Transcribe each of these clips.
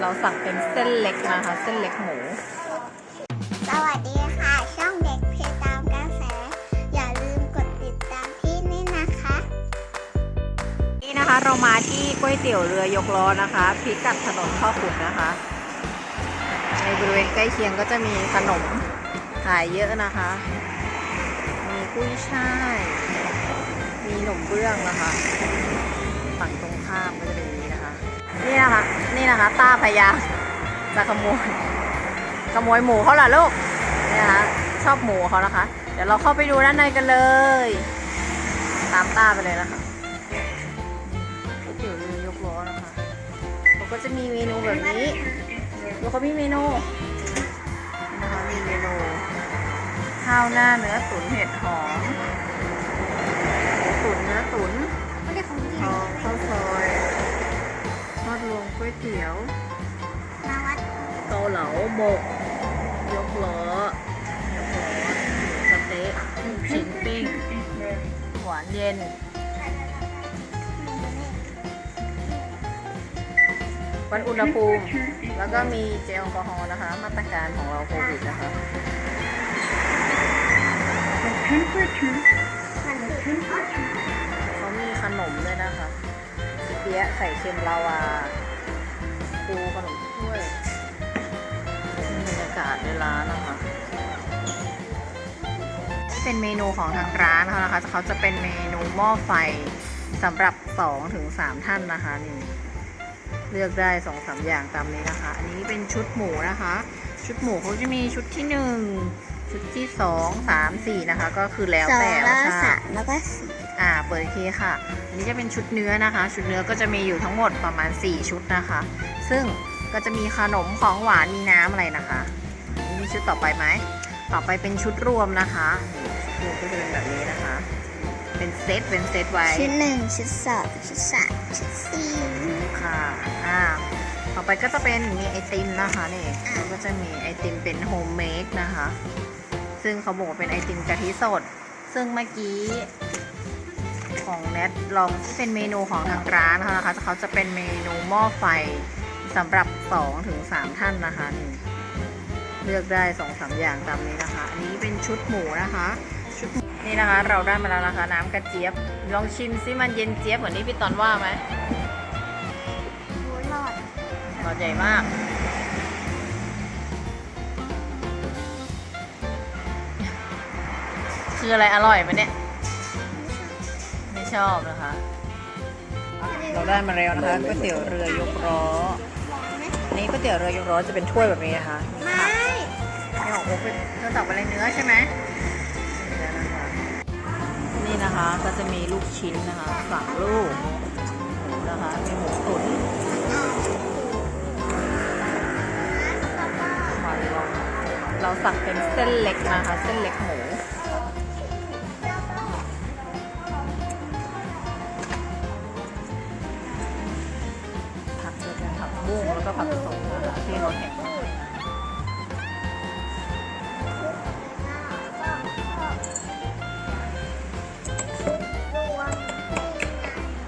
เราสั่งเป็นเส้นเล็กนะคะเส้นเล็กหมู สวัสดีค่ะ ช่องเด็กเพจตามกระแส อย่าลืมกดติดตามที่นี่นะคะ นี่นะคะเรามาที่ก๋วยเตี๋ยวเรือยกล้อนะคะพิกัดถนนพ่อขุนนะคะ ในบริเวณใกล้เคียงก็จะมีขนมขายเยอะนะคะ มีกุ้ยช่าย มีขนมเบื้องนะคะ ฝั่งตรงข้ามก็จะเป็นอย่าง นี่นะคะ นี่นะคะตาพยายามจะขโมย ขโมยหมูเขาเหรอลูกนี่นะคะชอบหมูเขานะคะ เดี๋ยวเราเข้าไปดูด้านในกันเลย ตามต้าไปเลยนะคะก๋วยเตี๋ยวเรือยกล้อนะคะเขาก็จะมีเมนูแบบนี้ดูเขามีเมนูนี่นะคะมีเมนูข้าวหน้าเนื้อตุ๋นเห็ดหอม ก๋วยเตี๋ยวมาวัดเกาเหลาหมกยกล้อยกล้อสะเต๊ะลูกชิ้นปิ้ง หวานเย็น วัดอุณหภูมิ แล้วก็มีเจลแอลกอฮอล์นะคะ มาตรการของเราโควิดนะคะเขามีขนมด้วยนะคะ เปี๊ยะไข่เค็มลาวา เป็นเมนูของทางร้านเขานะคะเขาจะเป็นเมนูหม้อไฟสำหรับ2ถึง3ท่านนะคะนี่เลือกได้2อสาอย่างตามนี้นะคะ อันนี้เป็นชุดหมูนะคะ ชุดหมูเขาจะมีชุดที่ 1 ชุดที่ 2 3 4 นะคะ ก็คือแล้วสองแต่แล้วว่าสามแล้วก็สี่อ่าเปิดอีกทีค่ะ อันนี้จะเป็นชุดเนื้อนะคะ ชุดเนื้อก็จะมีอยู่ทั้งหมดประมาณ 4 ชุดนะคะ ซึ่งก็จะมีขนมของหวานมีน้ำอะไรนะคะนี่มีชุดต่อไปไหมต่อไปเป็นชุดรวมนะคะ นี่ชุดรวมก็จะเป็นแบบนี้นะคะ เป็นเซตเป็นเซตไว้ชุดหนึ่งชุดสองชุดสามชุดสี่ค่ะอ่าต่อไปก็จะเป็นมีไอติมนะคะนี่แล้วก็จะมีไอติมเป็นโฮมเมดนะคะ ซึ่งเขาบอกว่าเป็นไอติมกะทิสด ซึ่งเมื่อกี้ของแนทลองที่เป็นเมนูของทางร้านนะคะเขาจะเป็นเมนูหม้อไฟสำหรับ2ถึง3ท่านนะคะนี่เลือกได้2อสาอย่างตามนี้นะคะ อันนี้เป็นชุดหมูนะคะชุดหมู นี่นะคะ เราได้มาแล้วนะคะ น้ำกระเจี๊ยบ ลองชิมซิมันเย็นเจี๊ยบเหมือนที่พี่ตอนว่าไหมหมูหลอดหลอดใหญ่มาก คืออะไรอร่อยไหมเนี่ย ไม่ชอบนะคะ เราได้มาแล้วนะคะก๋วยเตี๋ยวเรือยกล้ออันนี้ก๋วยเตี๋ยวเรือยกล้อจะเป็นถ้วยแบบนี้นะคะไม่นี่ของโอ๊คเป็นเธอตักเป็นอะไรเนื้อใช่ไหม นี่นะคะก็จะมีลูกชิ้นนะคะสามลูกหมูนะคะมีหมูตุ๋นมาลองเราสั่งเป็นเส้นเล็กนะคะ เส้นเล็กหมูผักจะเป็นผักบุ้งแล้วก็ผักผสมนะคะที่เราเห็น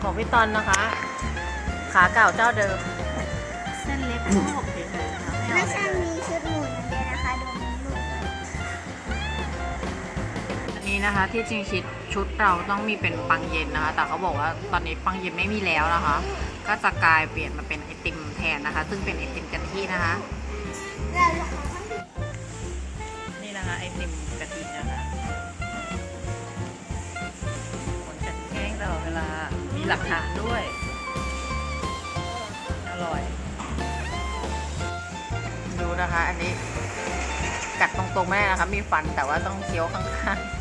ของพี่ตอนนะคะ ขาเก่าเจ้าเดิม เส้นเล็กโลกเฉยๆนะคะไม่ไม่เอาใช่เลยมีชุดหมูอย่างเดียวนะคะดูมีลูกอันนี้นะคะ ที่จริงชิดชุดเราต้องมีเป็นปังเย็นนะคะ แต่เขาบอกว่าตอนนี้ปังเย็นไม่มีแล้วนะคะ ก็จะกลายเปลี่ยนมาเป็นไอติมแทนนะคะ ซึ่งเป็นไอติมกะทินะคะ แล้วเราก็นี่นะคะไอติมกะทินะคะ หลักฐานด้วย อร่อย ดูนะคะ อันนี้กัดตรงๆไม่ได้นะคะ มีฟันแต่ว่าต้องเคี้ยวข้างๆ